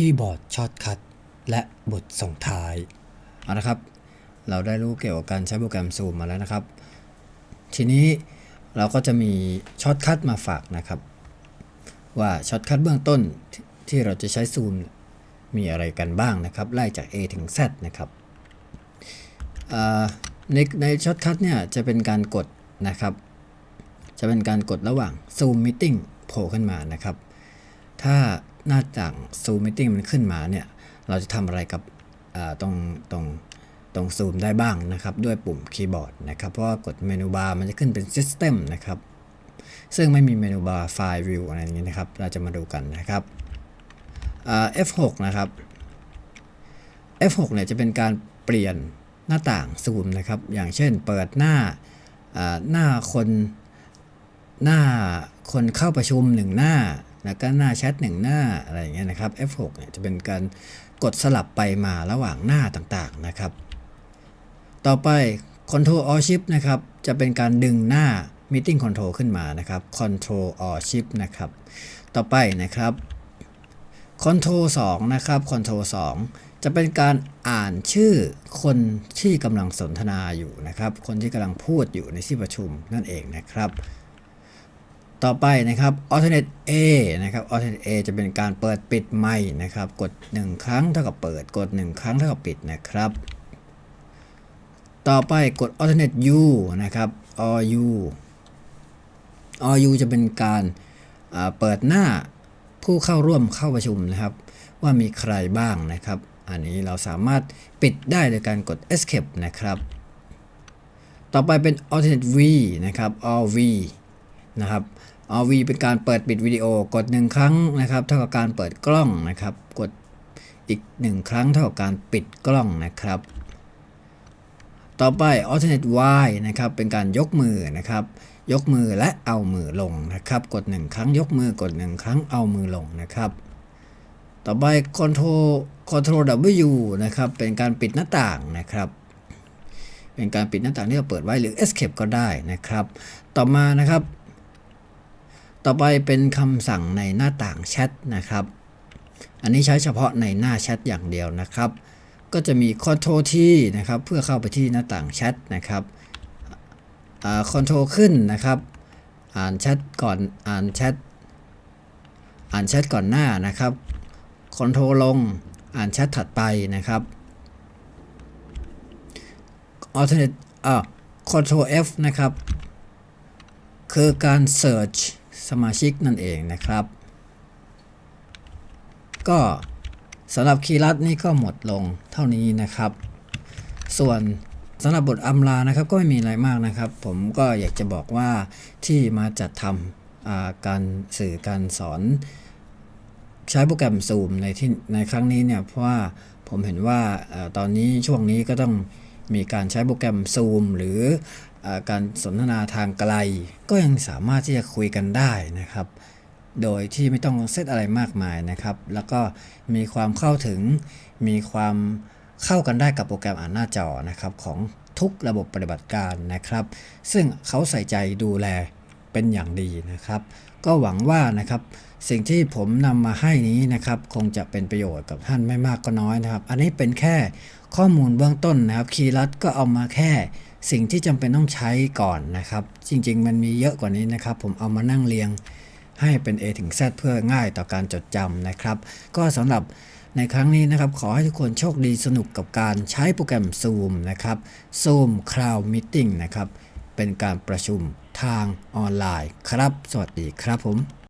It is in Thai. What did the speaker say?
คีย์บอร์ดช็อตคัทและบทส่งท้ายเอาละครับ เราได้รู้เกี่ยวกับการใช้โปรแกรมซูมมาแล้วนะครับ ทีนี้เราก็จะมีช็อตคัทมาฝากนะครับ ว่าช็อตคัทเบื้องต้นที่เราจะใช้ซูมมีอะไรกันบ้างนะครับ ไล่จาก A ถึง Z นะครับในในช็อตคัทเนี่ยจะเป็นการกดนะครับ จะเป็นการกดระหว่าง Zoom Meeting โผล่ขึ้นมานะครับ ถ้า หน้าต่าง Zoom Meeting มันขึ้นมาเนี่ย เราจะทำอะไรกับตรงตรงตรง Zoom ได้บ้างนะครับ ด้วยปุ่มคีย์บอร์ดนะครับ เพราะว่ากดเมนูบาร์มันจะขึ้นเป็น System นะครับ ซึ่งไม่มีเมนูบาร์ไฟล์ View อะไรอย่างนี้นะครับ เราจะมาดูกันนะครับ F6 นะครับ F6 เนี่ยจะเป็นการเปลี่ยนหน้าต่างซูมนะครับ อย่างเช่นเปิดหน้าหน้าคนหน้าคนเข้าประชุมหนึ่งหน้า แล้วก็หน้าแชทหนึ่งหน้าอะไรอย่างเงี้ยนะครับ F6 เนี่ยจะเป็นการกดสลับไปมาระหว่างหน้าต่างๆนะครับ ต่อไป Control Alt Shift นะครับ จะเป็นการดึงหน้า Meeting Control ขึ้นมานะครับ Control Alt Shift นะครับ ต่อไปนะครับ Control 2 นะครับ Control 2 จะเป็นการอ่านชื่อคนที่กำลังสนทนาอยู่นะครับ คนที่กำลังพูดอยู่ในที่ประชุมนั่นเองนะครับ ต่อไปนะครับ alternate A นะครับ alternate A จะเป็นการเปิดปิดไมค์นะครับ กด 1 ครั้งเท่ากับเปิด กด 1 ครั้งเท่ากับปิดนะครับ ต่อไปกด alternate U นะครับ or U or U จะเป็นการเปิดหน้าผู้เข้าร่วมเข้าประชุมนะครับ ว่ามีใครบ้างนะครับ อันนี้เราสามารถปิดได้โดยการกด escape นะครับ ต่อไปเป็น alternate V นะครับ all V นะครับ AV เป็นการเปิดปิดวิดีโอกด 1 ครั้งนะครับ เท่ากับการเปิดกล้องนะครับ กดอีก 1 ครั้งเท่ากับการปิดกล้องนะครับ ต่อไป alternate Y นะครับ เป็นการยกมือนะครับ ยกมือและเอามือลงนะครับ กด 1 ครั้งยกมือกด 1 ครั้งเอามือลงนะครับ ต่อไป control control W นะครับ เป็นการปิดหน้าต่างนะครับเป็นการปิดหน้าต่างที่เราเปิดไว้หรือ escape ก็ได้นะครับ ต่อมานะครับ ต่อไปเป็นคำสั่งในหน้าต่างแชทนะครับ อันนี้ใช้เฉพาะในหน้าแชทอย่างเดียวนะครับ ก็จะมี Ctrl T นะครับ เพื่อเข้าไปที่หน้าต่างแชทนะครับคอนโทรขึ้นนะครับ อ่านแชทก่อนอ่านแชทอ่านแชทก่อนหน้านะครับคอนโทรลลงอ่านแชทถัดไปนะครับ alternate อ่า Ctrl F นะครับ คือการ search สมาชิกนั่นเองนะครับ ก็สำหรับคีย์ลัดนี่ก็หมดลงเท่านี้นะครับ ส่วนสำหรับบทอำลานะครับก็ไม่มีอะไรมากนะครับ ผมก็อยากจะบอกว่าที่มาจัดทำการสื่อการสอน ใช้โปรแกรม Zoom ในที่ในครั้งนี้เนี่ยเพราะว่าผมเห็นว่าอตอนนี้ช่วงนี้ก็ต้อง มีการใช้โปรแกรม Zoom หรือเออการสนทนาทางไกล ก็ยังสามารถที่จะคุยกันได้นะครับ โดยที่ไม่ต้องเซตอะไรมากมายนะครับ แล้วก็มีความเข้าถึง มีความเข้ากันได้กับโปรแกรมอ่านหน้าจอนะครับของทุกระบบปฏิบัติการนะครับ ซึ่งเขาใส่ใจดูแล เป็นอย่างดีนะครับ ก็หวังว่านะครับสิ่งที่ผมนำมาให้นี้นะครับคงจะเป็นประโยชน์กับท่านไม่มากก็น้อยนะครับ อันนี้เป็นแค่ข้อมูลเบื้องต้นนะครับคีย์ลัดก็เอามาแค่สิ่งที่จำเป็นต้องใช้ก่อนนะครับ จริง ๆ มันมีเยอะกว่านี้นะครับ ผมเอามานั่งเรียงให้เป็น A ถึง Z เพื่อง่ายต่อการจดจำนะครับ ก็สำหรับในครั้งนี้นะครับ ขอให้ทุกคนโชคดีสนุกกับการใช้โปรแกรม Zoom นะครับ Zoom Cloud Meeting นะครับ เป็นการประชุมทางออนไลน์ครับ สวัสดีครับผม